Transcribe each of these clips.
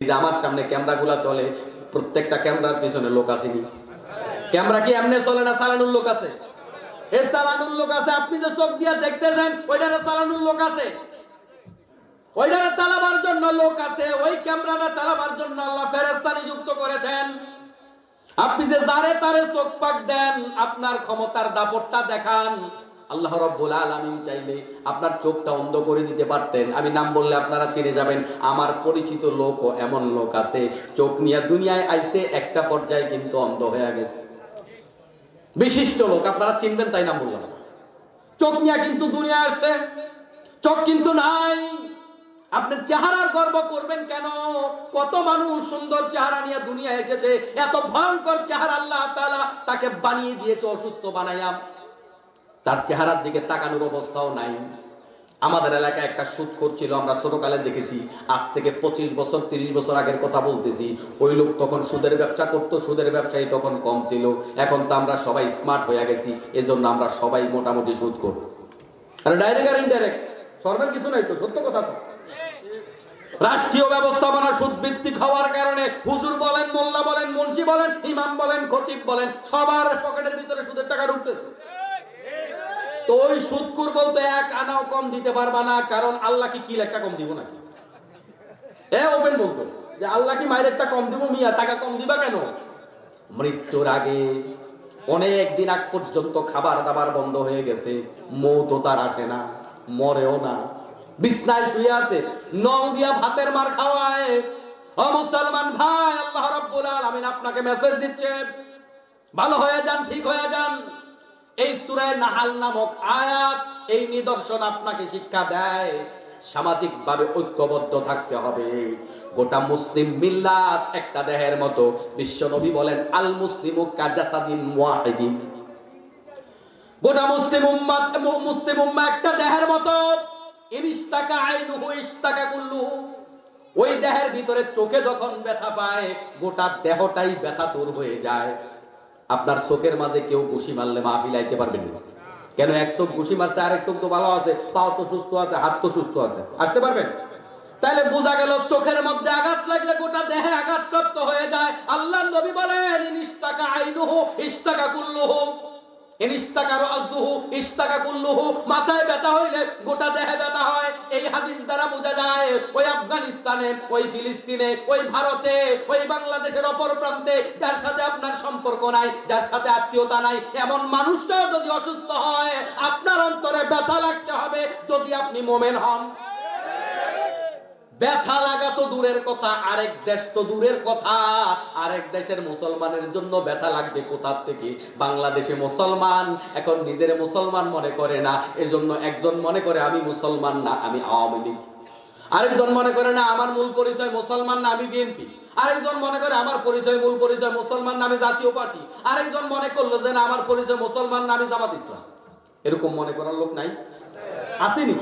আমার সামনে ক্যামেরা গুলা চলে, প্রত্যেকটা ক্যামেরার পিছনে লোক আসেনি ক্যামেরা কি এমনি চলে না চালানোর লোক আছে? এর চালানোর লোক আছে, আপনি যে চোখ দিয়ে দেখতেছেন, ওইটারে চালানোর লোক আছে। ওইটারে চালাবার জন্য লোক আছে, ওই ক্যামেরাটা চালাবার জন্য আল্লাহ ফেরেস্তা নিযুক্ত করেছেন। আপনি যে যারে তারে চোখ পাক দেন, আপনার ক্ষমতার দাপটটা দেখান। আল্লাহ রব্বুল আলামিন চাইলে আপনার চোখটা অন্ধ করে দিতে পারতেন। আমি নাম বললে আপনারা চিনে যাবেন, আমার পরিচিত লোকও এমন লোক আছে। চোখ নিয়ে দুনিয়ায় আইছে, একটা পর্যায়ে কিন্তু অন্ধ হয়ে গেছে। বিশিষ্ট লোক, আপনারা চিনবেন তাই নাম বললাম। চোখ নিয়ে কিন্তু দুনিয়া আসছে, চোখ কিন্তু নাই। আপনি চেহারার গর্ব করবেন কেন? কত মানুষ সুন্দর চেহারা নিয়ে দুনিয়া এসেছে, এত ভয়ঙ্কর চেহারা আল্লাহ তাকে বানিয়ে দিয়েছে, অসুস্থ বানাইয়াম তার চেহারার দিকে তাকানোর অবস্থাও নাই। আমাদের এলাকায় একটা সুদ করছিল আমরা ছোটকালে দেখেছি। আজ থেকে পঁচিশ বছর, তিরিশ বছর আগের কথা বলতেছি। ওই লোক তখন সুদের ব্যবসা করতো, সুদের ব্যবসায়ী তখন কম ছিল। এখন তো আমরা সবাই স্মার্ট হয়ে গেছি, এজন্য আমরা সবাই মোটামুটি সুদ করব আরে কিছু নাই তো, সত্য কথা রাষ্ট্রীয় ব্যবস্থাপনা সুদ ভিত্তিক হওয়ার কারণে হুজুর বলেন, মোল্লা বলেন মঞ্চি বলেন, ইমাম বলেন, খতিব বলেন, সবার পকেটের ভিতরে সুদের টাকা ঢুকতেছে। তো ওই বলতে এক আনাও কম দিতে পারবা না, কারণ আল্লাহ কি কি লেখা কম দিব নাকি? এ ওপেন বলতো, যে আল্লাহ কি মায়ের একটা কম দিব মিয়া, টাকা কম দিবা কেন? মৃত্যুর আগে অনেক দিন আগ পর্যন্ত খাবার দাবার বন্ধ হয়ে গেছে মৌ তার আসে না, মরেও না। বিছনায় শুয়ে আছে নল দিয়া ভাতের মার খাওয়ায়। ও মুসলমান ভাই, আল্লাহ রাব্বুল আলামিন আপনাকে মেসেজ দিচ্ছে ভালো হয়ে যান, ঠিক হয়ে যান। এই সুরায় নাহাল নামক আয়াত, এই নিদর্শন আপনাকে শিক্ষা দেয়। সামাজিক ভাবে ঐক্যবদ্ধ থাকতে হবে। গোটা মুসলিম মিল্লাত একটা দেহের মতো। বিশ্ব নবী বলেন, আল মুসলিম কাজাসাদিন ওয়াহিদিন গোটা মুসলিম উম্মাত মুসলিম উম্মা একটা দেহের মতো। ইনিস্তাকা আইনুহু ইস্তাকা কুল্লুহু। ওই দেহের ভিতরে চোখে যখন ব্যথা পায়, গোটা দেহটাই ব্যথা দূর হয়ে যায়। আপনার চোখের মাঝে কেউ ঘুষি মারলে মাহফিল আইতে পারবেন না। কেন এক চোখ ঘুষি মারছে, আরেক চোখ তো ভালো আছে, পাও তো সুস্থ আছে, হাত তো সুস্থ আছে। আসতে পারবেন? তাহলে বোঝা গেল চোখের মধ্যে আঘাত লাগলে গোটা দেহে আঘাত প্রাপ্ত হয়ে যায়। আল্লাহ নবী বলেন ইনিস্তাকা আইনুহু ইস্তাকা কুল্লুহু। বাংলাদেশের অপর প্রান্তে যার সাথে আপনার সম্পর্ক নাই, যার সাথে আত্মীয়তা নাই, এমন মানুষটাও যদি অসুস্থ হয়, আপনার অন্তরে ব্যথা লাগতে হবে যদি আপনি মোমেন হন। ব্যথা লাগা তো দূরের কথা, আরেক দেশ তো দূরের কথা। আরেক দেশের মুসলমানের জন্য ব্যথা লাগবে কোথার থেকে? বাংলাদেশে মুসলমান, এখন নিজের মুসলমান মনে করে না। এজন্য একজন মনে করে, আমি মুসলমান না, আমি আওয়ামী লীগ। আরেকজন মনে করে, না, আমার মূল পরিচয় মুসলমান না, আমি বিএনপি। আরেকজন মনে করে, আমার পরিচয়, মূল পরিচয় মুসলমান না, আমি জাতীয় পার্টি। আরেকজন মনে করল যে, না, আমার পরিচয় মুসলমান না, আমি জামাত ইসলাম। এরকম মনে করার লোক নাই? আসেনি?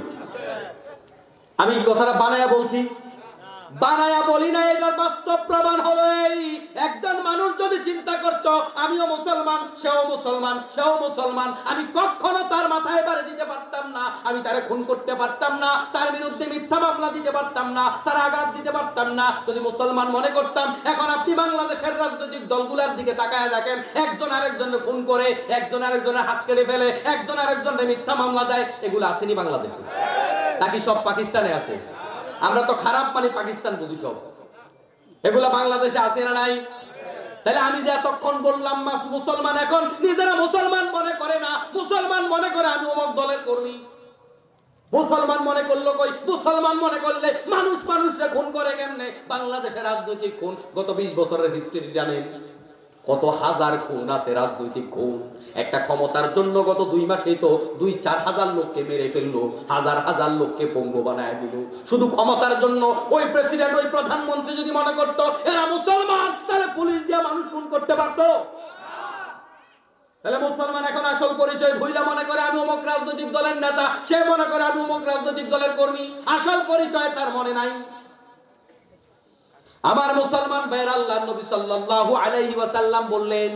আমি কথাটা বানায়া বলছি। বানায়া বলি না, এটার বাস্তব প্রমাণ হলো এই, একজন মানুষ যদি চিন্তা করতো, আমিও মুসলমান, সেও মুসলমান সেও মুসলমান, আমি কখনো তার মাথায় বাড়ি দিতে পারতাম না, আমি তারে খুন করতে পারতাম না, তার বিরুদ্ধে মিথ্যা মামলা দিতে পারতাম না, তার আঘাত দিতে পারতাম না। যদি মুসলমান মনে করতাম, এখন আপনি বাংলাদেশের রাজনৈতিক দলগুলোর দিকে তাকায় দেখেন, একজন আরেকজনকে খুন করে, একজন আরেকজনের হাত কেটে ফেলে, একজন আরেকজনের মিথ্যা মামলা দেয়, এগুলো আসেনি বাংলাদেশে। নাকি সব পাকিস্তানে আছে? আমরা তো খারাপ মানে পাকিস্তান বুঝি সব। এগুলা বাংলাদেশে আছে না নাই? তাহলে আমি যে এতক্ষণ বললাম মুসলমান এখন, নিজেরা মুসলমান মনে করে না। মুসলমান মনে করে আমি অমক দলের কর্মী। মুসলমান মনে করল কই? মুসলমান মনে করলে মানুষ মানুষরা খুন করে কেমনে? বাংলাদেশের রাজনৈতিক খুন গত বিশ বছরের হিস্ট্রি জানেন। কত হাজার খুন আছে, রাজনৈতিক খুন। একটা ক্ষমতার জন্য গত দুই মাসেই তো দুই চার হাজার লোককে মেরে ফেলল, হাজার হাজার লোককে পঙ্গু বানায় দিল। শুধু ক্ষমতার জন্য, ওই প্রেসিডেন্ট ওই প্রধানমন্ত্রী যদি মনে করতো, এরা মুসলমান, তাহলে পুলিশ দিয়ে মানুষ খুন করতে পারতো। তাহলে মুসলমান এখন আসল পরিচয় ভুইলা মনে করে আমি অমুক রাজনৈতিক দলের নেতা, সে মনে করে আমি অমুক রাজনৈতিক দলের কর্মী। আসল পরিচয় তার মনে নাই। আমার মুসলমান ভাইয়ের আল্লাহ নবী সাল্লাল্লাহু আলাইহি ওয়াসাল্লাম বললেন,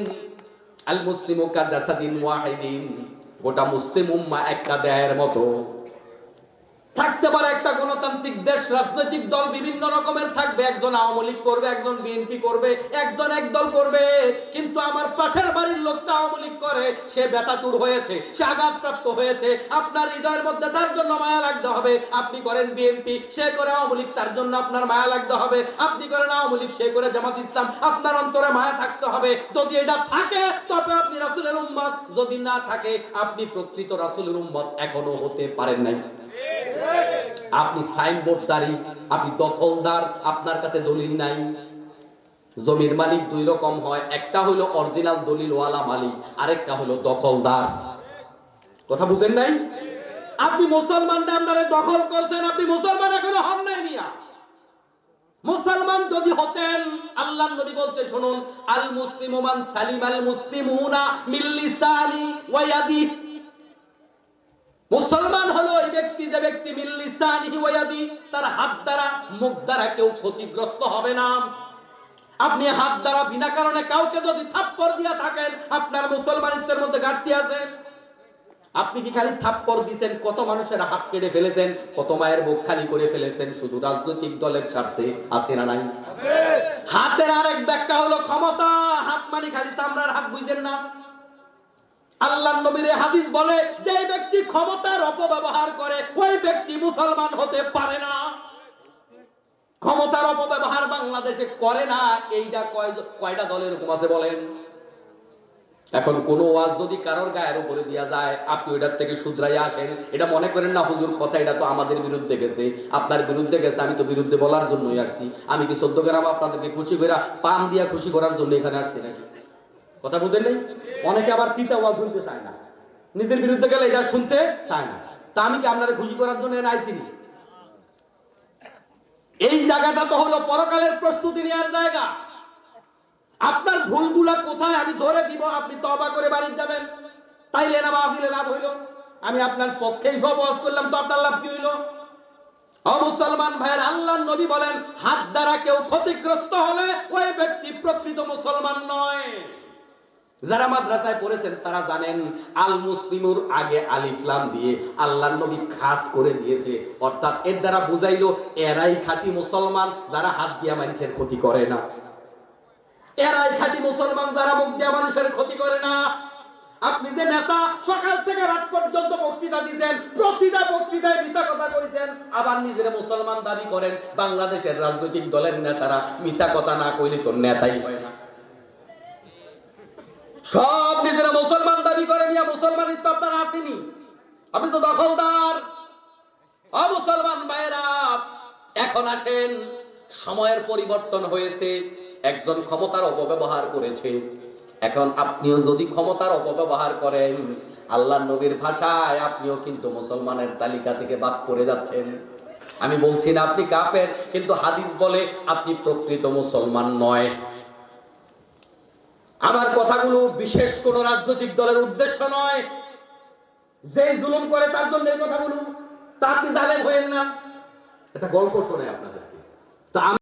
আল মুসলিমু কাজাসাদিন ওয়াহিদিন, গোটা মুসলিম উম্মাহ একটা দেহের মতো। থাকতে পারে একটা গণতান্ত্রিক দেশ, রাজনৈতিক দল বিভিন্ন রকমের থাকবে। একজন আওয়ামী লীগ করবে, একজন বিএনপি করবে, একজন এক দল করবে। কিন্তু আমার পাশের বাড়ির লোকটা আওয়ামী লীগ করে, সে ব্যথাতুর হয়েছে, সে আঘাতপ্রাপ্ত হয়েছে। আপনার হৃদয়ের মধ্যে তার জন্য মায়া লাগতে হবে। আপনি করেন বিএনপি, সে করে আওয়ামী লীগ, তার জন্য আপনার মায়া লাগতে হবে। আপনি করেন আওয়ামী লীগ, সে করে জামাত ইসলাম, আপনার অন্তরে মায়া থাকতে হবে। যদি এটা থাকে, তবে আপনি রাসূলের উম্মত। যদি না থাকে, আপনি প্রকৃত রাসূলের উম্মত এখনও হতে পারেন নাই। আপনি সাইনবোর্ডদারি, আপনি দখলদার, আপনার কাছে দলিল নাই। জমির মালিক দুই রকম হয়, একটা হলো অরিজিনাল দলিল ওয়ালা মালিক, আরেকটা হলো দখলদার। কথা বুঝেন নাই? আপনি মুসলমান আপনারা দখল করছেন, আপনি মুসলমান এখনও হন নাই মিয়া। মুসলমান যদি হতেন, আল্লাহ নবী বলছে, শুনুন আল মুসলিমু সালিম আল মুসলিমুনা মিল লিসানি ওয়া ইয়াদি মুসলমান হলো ওই ব্যক্তি, যে ব্যক্তি মিল লিসানিহি তার হাত দ্বারা, মুখ দ্বারা কেউ ক্ষতিগ্রস্ত হবে না। আপনি হাত দ্বারা বিনা কারণে কাউকে যদি থাপ্পড় দিয়া থাকেন, আপনার মুসলমানিত্বের মধ্যে ঘাটতি আছে। আপনি কি খালি থাপ্পড় দিছেন? কত মানুষের হাত কেটে ফেলেছেন, কত মায়ের মুখ খালি করে ফেলেছেন, শুধু রাজনৈতিক দলের স্বার্থে আছে না নাই? হাতের আরেক ব্যাখ্যা হলো ক্ষমতা। হাত মানে খালি চামড়ার হাত, বুঝেন না। আল্লাহ নবীর হাদিস বলে, যে ব্যক্তি ক্ষমতার অপব্যবহার করে, ওই ব্যক্তি মুসলমান হতে পারে না। ক্ষমতার অপব্যবহার বাংলাদেশে করে না। এইটা কয় কয়টা দলের হুকুম আছে বলেন? এখন কোন ওয়াজ যদি কারোর গায়ের উপরে দিয়া যায়, আপনি ওইটার থেকে শুধরাইয়া আসেন। এটা মনে করেন না, হুজুর, কথা এটা তো আমাদের বিরুদ্ধে গেছে। আপনার বিরুদ্ধে গেছে, আমি তো বিরুদ্ধে বলার জন্যই আসছি। আমি কি সদ্য গ্রাম আপনাদেরকে খুশি করে পাম দিয়া খুশি করার জন্য এখানে আসছি নাকি? কথা বুঝলেন অনেকে আবার তিতা ওয়াজ শুনতে চায় না। নিজের বিরুদ্ধে গেলে এটা শুনতে চায় না। তা আমি কি আপনারা খুশি করার জন্য আইসিনি এই জায়গাটা তো হলো পরকালের প্রস্তুতি নেওয়ার জায়গা। আপনার ভুলগুলা কোথায় আমি ধরে দিব, আপনি তবা করে বাড়ি যাবেন। তাই তাইলে না মাহফিলে লাভ হইল। আমি আপনার পক্ষেই সব ওয়াজ করলাম, তো আপনার লাভ কি হইল? ও মুসলমান ভাইয়ের, আল্লাহ নবী বলেন, হাত দ্বারা কেউ ক্ষতিগ্রস্ত হলে ওই ব্যক্তি প্রকৃত মুসলমান নয়। যারা মাদ্রাসায় পড়েছেন, তারা জানেন আল মুসলিমুর আগে আলিফলাম দিয়ে আল্লাহ নবী খাস করে দিয়েছে। অর্থাৎ এর দ্বারা বুঝাইলো, এরাই খাঁটি মুসলমান যারা হাত দিয়া মানুষের ক্ষতি করে না। এরাই খাঁটি মুসলমান যারা মুখ দিয়া মানুষের ক্ষতি করে না। আপনি যে নেতা, সকাল থেকে রাত পর্যন্ত বক্তৃতা দিচ্ছেন প্রতিটা বক্তৃতায় মিশা কথা কইছেন, আবার নিজের মুসলমান দাবি করেন, বাংলাদেশের রাজনৈতিক দলের নেতারা মিশা কথা না কইলে তো নেতাই হয় না। সব নিজেরা মুসলমান দাবি করে মিয়া মুসলমানের তো আপনার আসেনি আপনি তো দখলদার। অ মুসলমান ভাইয়েরা, এখন আসেন, সময়ের পরিবর্তন হয়েছে, একজন ক্ষমতার অপব্যবহার করেছে। এখন আপনিও যদি ক্ষমতার অপব্যবহার করেন আল্লাহ নবীর ভাষায় আপনিও কিন্তু মুসলমানের তালিকা থেকে বাদ করে যাচ্ছেন। আমি বলছি না আপনি কাফের, কিন্তু হাদিস বলে আপনি প্রকৃত মুসলমান নয়। আমার কথাগুলো বিশেষ কোন রাজনৈতিক দলের উদ্দেশ্য নয়। যে জুলুম করে তার জন্য এই কথাগুলো, তা আপনি জালেম হয়েন না? এটা গল্প শোনে আপনাদেরকে। তা